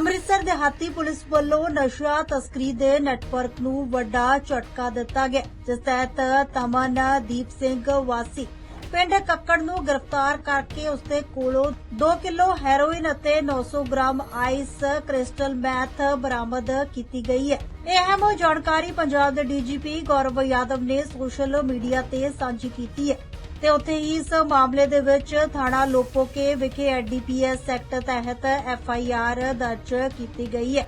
ਅੰਮ੍ਰਿਤਸਰ ਦੇ ਹਾਤੀ ਪੁਲਿਸ ਵੱਲੋਂ ਨਸ਼ਾ ਤਸਕਰੀ ਦੇ ਨੈਟਵਰਕ ਨੂੰ ਵੱਡਾ ਝਟਕਾ ਦਿੱਤਾ ਗਿਆ, ਜਿਸ ਤਹਿਤ ਤਮਨ ਦੀਪ ਸਿੰਘ ਵਾਸੀ ਪਿੰਡ ਕੱਕੜ ਨੂੰ ਗ੍ਰਿਫਤਾਰ ਕਰਕੇ ਉਸਦੇ ਕੋਲੋਂ 2 ਕਿਲੋ ਹੈਰੋਇਨ ਅਤੇ 900 ਗ੍ਰਾਮ ਆਈਸ ਕ੍ਰਿਸਟਲ ਮੈਥ ਬਰਾਮਦ ਕੀਤੀ ਗਈ ਹੈ। ਇਹ ਅਹਿਮ ਜਾਣਕਾਰੀ ਪੰਜਾਬ ਦੇ ਡੀਜੀਪੀ ਗੌਰਵ ਯਾਦਵ ਨੇ ਸੋਸ਼ਲ ਮੀਡੀਆ ਤੇ ਸਾਂਝੀ ਕੀਤੀ ਹੈ। ਤੇ ਉੱਥੇ ਹੀ ਇਸ ਮਾਮਲੇ ਦੇ ਵਿੱਚ ਥਾਣਾ ਲੋਪੋਕੇ ਵਿਖੇ ਐਡੀਪੀਐਸ ਐਕਟ ਤਹਿਤ ਐਫਆਈਆਰ ਦਰਜ ਕੀਤੀ ਗਈ ਹੈ।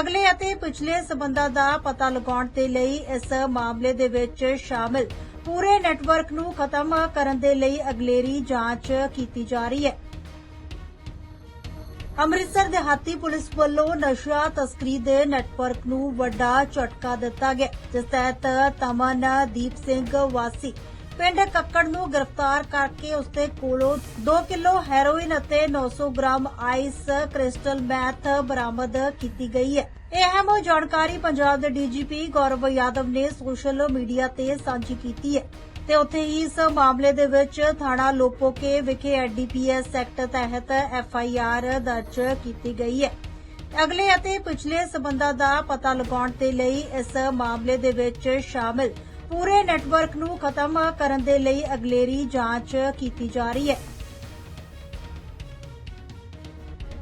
ਅਗਲੇ ਅਤੇ ਪਿਛਲੇ ਸਬੰਧਾਂ ਦਾ ਪਤਾ ਲਗਾਉਣ ਦੇ ਲਈ ਇਸ ਮਾਮਲੇ ਦੇ ਵਿੱਚ ਸ਼ਾਮਿਲ ਪੂਰੇ ਨੈਟਵਰਕ ਨੂੰ ਖਤਮ ਕਰਨ ਦੇ ਲਈ ਅਗਲੇਰੀ ਜਾਂਚ ਕੀਤੀ ਜਾ ਰਹੀ ਹੈ। ਅੰਮ੍ਰਿਤਸਰ ਦਿਹਾਤੀ ਪੁਲਿਸ ਵੱਲੋਂ ਨਸ਼ਾ ਤਸਕਰੀ ਦੇ ਨੈਟਵਰਕ ਨੂੰ ਵੱਡਾ ਝਟਕਾ ਦਿੱਤਾ ਗਿਆ, ਜਿਸ ਤਹਿਤ ਤਮਨ ਦੀਪ ਸਿੰਘ ਵਾਸੀ ਪਿੰਡ ਕੱਕੜ ਨੂੰ ਗ੍ਰਿਫਤਾਰ ਕਰਕੇ ਉਸਦੇ ਕੋਲੋਂ 2 ਕਿਲੋ ਹੈਰੋਇਨ ਅਤੇ 900 ਗ੍ਰਾਮ ਆਈਸ ਕ੍ਰਿਸਟਲ ਮੈਥ ਬਰਾਮਦ ਕੀਤੀ ਗਈ ਹੈ। ਇਹ ਅਹਿਮ ਜਾਣਕਾਰੀ ਪੰਜਾਬ ਦੇ ਡੀਜੀਪੀ ਗੌਰਵ ਯਾਦਵ ਨੇ ਸੋਸ਼ਲ ਮੀਡੀਆ ਤੇ ਸਾਂਝੀ ਕੀਤੀ ਹੈ ਤੇ ਉੱਥੇ ਹੀ ਇਸ ਮਾਮਲੇ ਦੇ ਵਿੱਚ ਥਾਣਾ ਲੋਪੋਕੇ ਵਿਖੇ ਐਡੀਪੀਐਸ ਐਕਟ ਤਹਿਤ ਐਫਆਈਆਰ ਦਰਜ ਕੀਤੀ ਗਈ ਹੈ। ਅਗਲੇ ਅਤੇ ਪਿਛਲੇ ਸਬੰਧਾਂ ਦਾ ਪਤਾ ਲਗਾਉਣ ਦੇ ਲਈ ਇਸ ਮਾਮਲੇ ਦੇ ਵਿੱਚ ਸ਼ਾਮਿਲ ਪੂਰੇ ਨੈਟਵਰਕ ਨੂੰ ਖਤਮ ਕਰਨ ਦੇ ਲਈ ਅਗਲੇਰੀ ਜਾਂਚ ਕੀਤੀ ਜਾ ਰਹੀ ਹੈ।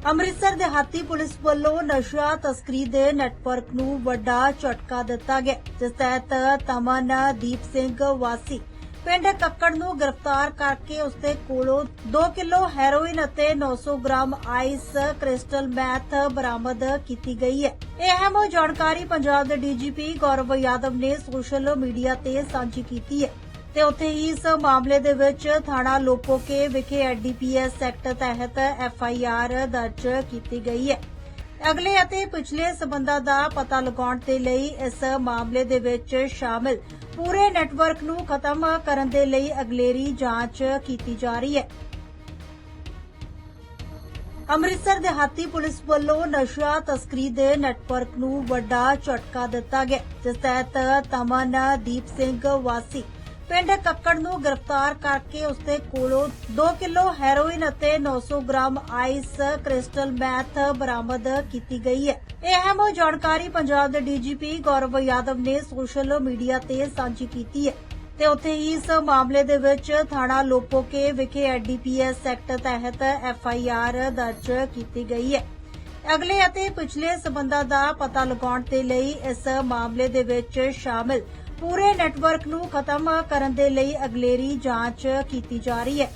ਅੰਮ੍ਰਿਤਸਰ ਦੇ ਹਾਤੀ ਪੁਲਿਸ ਵੱਲੋਂ ਨਸ਼ਾ ਤਸਕਰੀ ਦੇ ਨੈਟਵਰਕ ਨੂੰ ਵੱਡਾ ਝਟਕਾ ਦਿੱਤਾ ਗਿਆ, ਜਿਸ ਤਹਿਤ ਤਮਨ ਦੀਪ ਸਿੰਘ ਵਾਸੀ ਪਿੰਡ ਕੱਕੜ ਨੂੰ ਗ੍ਰਿਫਤਾਰ ਕਰਕੇ ਉਸਦੇ ਕੋਲੋਂ 2 ਕਿਲੋ ਹੈਰੋਇਨ ਅਤੇ 900 ਗ੍ਰਾਮ ਆਈਸ ਕ੍ਰਿਸਟਲ ਮੈਥ ਬਰਾਮਦ ਕੀਤੀ ਗਈ ਹੈ। ਇਹ ਅਹਿਮ ਜਾਣਕਾਰੀ ਪੰਜਾਬ ਦੇ ਡੀਜੀਪੀ ਗੌਰਵ ਯਾਦਵ ਨੇ ਸੋਸ਼ਲ ਮੀਡੀਆ ਤੇ ਸਾਂਝੀ ਕੀਤੀ ਹੈ ਤੇ ਉੱਥੇ ਹੀ ਇਸ ਮਾਮਲੇ ਦੇ ਵਿੱਚ ਥਾਣਾ ਲੋਪੋਕੇ ਵਿਖੇ ਐਡੀਪੀਐਸ ਐਕਟ ਤਹਿਤ ਐਫਆਈਆਰ ਦਰਜ ਕੀਤੀ ਗਈ ਹੈ। ਅਗਲੇ ਅਤੇ ਪਿਛਲੇ ਸਬੰਧਾਂ ਦਾ ਪਤਾ ਲਗਾਉਣ ਦੇ ਲਈ ਇਸ ਮਾਮਲੇ ਦੇ ਵਿੱਚ ਸ਼ਾਮਿਲ ਪੂਰੇ ਨੈਟਵਰਕ ਨੂੰ ਖਤਮ ਕਰਨ ਦੇ ਲਈ ਅਗਲੇਰੀ ਜਾਂਚ ਕੀਤੀ ਜਾ ਰਹੀ ਹੈ। ਅੰਮ੍ਰਿਤਸਰ ਦਿਹਾਤੀ ਪੁਲਿਸ ਵੱਲੋਂ ਨਸ਼ਾ ਤਸਕਰੀ ਦੇ ਨੈਟਵਰਕ ਨੂੰ ਵੱਡਾ ਝਟਕਾ ਦਿੱਤਾ ਗਿਆ, ਜਿਸ ਤਹਿਤ ਤਮਨ ਦੀਪ ਸਿੰਘ ਵਾਸੀ ਪਿੰਡ ਕੱਕੜ ਨੂੰ ਗ੍ਰਿਫਤਾਰ ਕਰਕੇ ਉਸਦੇ ਕੋਲੋਂ 2 ਕਿਲੋ ਹੈਰੋਇਨ ਅਤੇ 900 ਗ੍ਰਾਮ ਆਈਸ ਕ੍ਰਿਸਟਲ ਮੈਥ ਬਰਾਮਦ ਕੀਤੀ ਗਈ ਹੈ। ਇਹ ਅਹਿਮ ਜਾਣਕਾਰੀ ਪੰਜਾਬ ਦੇ ਡੀਜੀਪੀ ਗੌਰਵ ਯਾਦਵ ਨੇ ਸੋਸ਼ਲ ਮੀਡੀਆ ਤੇ ਸਾਂਝੀ ਕੀਤੀ ਹੈ ਤੇ ਉੱਥੇ ਹੀ ਇਸ ਮਾਮਲੇ ਦੇ ਵਿੱਚ ਥਾਣਾ ਲੋਪੋਕੇ ਵਿਖੇ ਐਡੀਪੀਐਸ ਐਕਟ ਤਹਿਤ ਐਫਆਈਆਰ ਦਰਜ ਕੀਤੀ ਗਈ ਹੈ। ਅਗਲੇ ਅਤੇ ਪਿਛਲੇ ਸਬੰਧਾਂ ਦਾ ਪਤਾ ਲਗਾਉਣ ਦੇ ਲਈ ਇਸ ਮਾਮਲੇ ਦੇ ਵਿੱਚ ਸ਼ਾਮਿਲ ਪੂਰੇ ਨੈਟਵਰਕ ਨੂੰ ਖਤਮ ਕਰਨ ਦੇ ਲਈ ਅਗਲੇਰੀ ਜਾਂਚ ਕੀਤੀ ਜਾ ਰਹੀ ਹੈ।